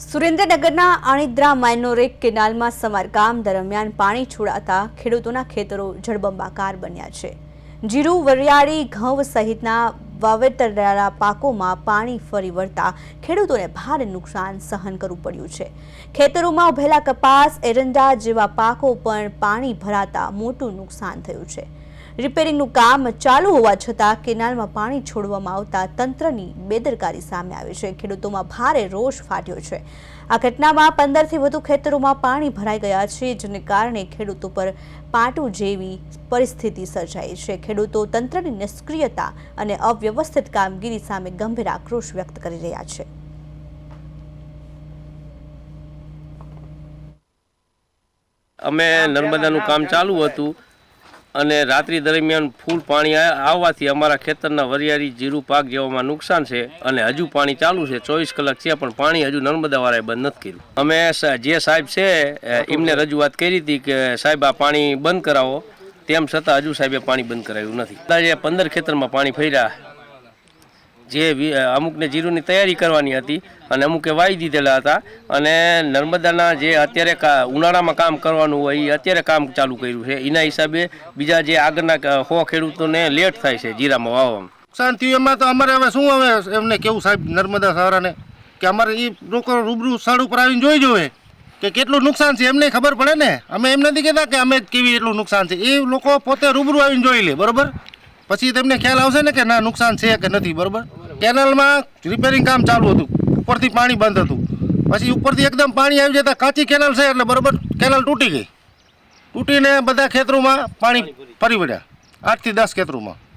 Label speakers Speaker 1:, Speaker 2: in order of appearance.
Speaker 1: સુરેન્દ્રનગરના આણિદ્રા માઇનોરેક કેનાલમાં સમારકામ દરમિયાન પાણી છોડાતા ખેડૂતોના ખેતરો જળબંબાકાર બન્યા છે. જીરું, વરિયાળી, ઘઉં સહિતના વાવેતરના પાકોમાં પાણી ફરી વળતા ખેડૂતોને ભારે નુકસાન સહન કરવું પડ્યું છે. ખેતરોમાં ઉભેલા કપાસ, એરંડા જેવા પાકો પણ પાણી ભરાતા મોટું નુકસાન થયું છે. રિપેરિંગનું કામ ચાલુ હોવા છતાં કેનાલમાં પાણી છોડવામાં આવતા તંત્રની બેદરકારી સામે આવી છે. ખેડૂતોમાં ભારે રોષ ફાટ્યો છે. આ ઘટનામાં પંદરથી વધુ ખેતરોમાં પાણી ભરાઈ ગયા છે, જેને કારણે ખેડૂતો પર પાટું જેવી પરિસ્થિતિ સર્જાઈ છે. ખેડૂતો તંત્રની નિષ્ક્રિયતા અને અવ્યવસ્થિત કામગીરી સામે ગંભીર આક્રોશ વ્યક્ત કરી રહ્યા છે.
Speaker 2: અમે નર્મદાનું કામ ચાલુ હતું. અને રાત્રિ દરમિયાન ફૂલ પાણી આવવાથી અમારા ખેતરના વરિયાળી જીરું પાક જેવામાં નુકસાન છે અને હજુ પાણી ચાલુ છે. ચોવીસ કલાક છે પણ પાણી હજુ નર્મદાવાળાએ બંધ નથી કર્યું. અમે જે સાહેબ છે એમને રજૂઆત કરી હતી કે સાહેબ આ પાણી બંધ કરાવો. તેમ છતાં હજુ સાહેબે પાણી બંધ કરાવ્યું નથી. અંદાજે પંદર ખેતરમાં પાણી ફર્યા. જે અમુકને જીરુની તૈયારી કરવાની હતી અને અમુકે વાવી દીધેલા હતા. અને નર્મદાના જે અત્યારે ઉનાળામાં કામ કરવાનું હોય એ અત્યારે કામ ચાલુ કર્યું છે. એના હિસાબે બીજા જે આગળના હો ખેડૂતોને લેટ થાય છે જીરામાં વાવવામાં.
Speaker 3: નુકસાન થયું એમાં તો અમારે હવે શું હવે એમને કેવું સાહેબ નર્મદા સારાને કે અમારે એ લોકો રૂબરૂ સ્થળ ઉપર આવીને જોઈ જોવે કે કેટલું નુકસાન છે એમને ખબર પડે ને? અમે એમ નથી કહેતા કે અમે કેવી એટલું નુકસાન છે. એ લોકો પોતે રૂબરૂ આવીને જોઈ લે, બરાબર? પછી તેમને ખ્યાલ આવશે ને કે ના, નુકસાન છે કે નથી, બરોબર? કેનાલમાં રિપેરિંગ કામ ચાલુ હતું. ઉપરથી પાણી બંધ હતું. પછી ઉપરથી એકદમ પાણી આવી જતા કાચી કેનાલ છે એટલે બરોબર કેનાલ તૂટી ગઈ. તૂટીને બધા ખેતરોમાં પાણી ફરી વળ્યા. આઠથી દસ ખેતરોમાં.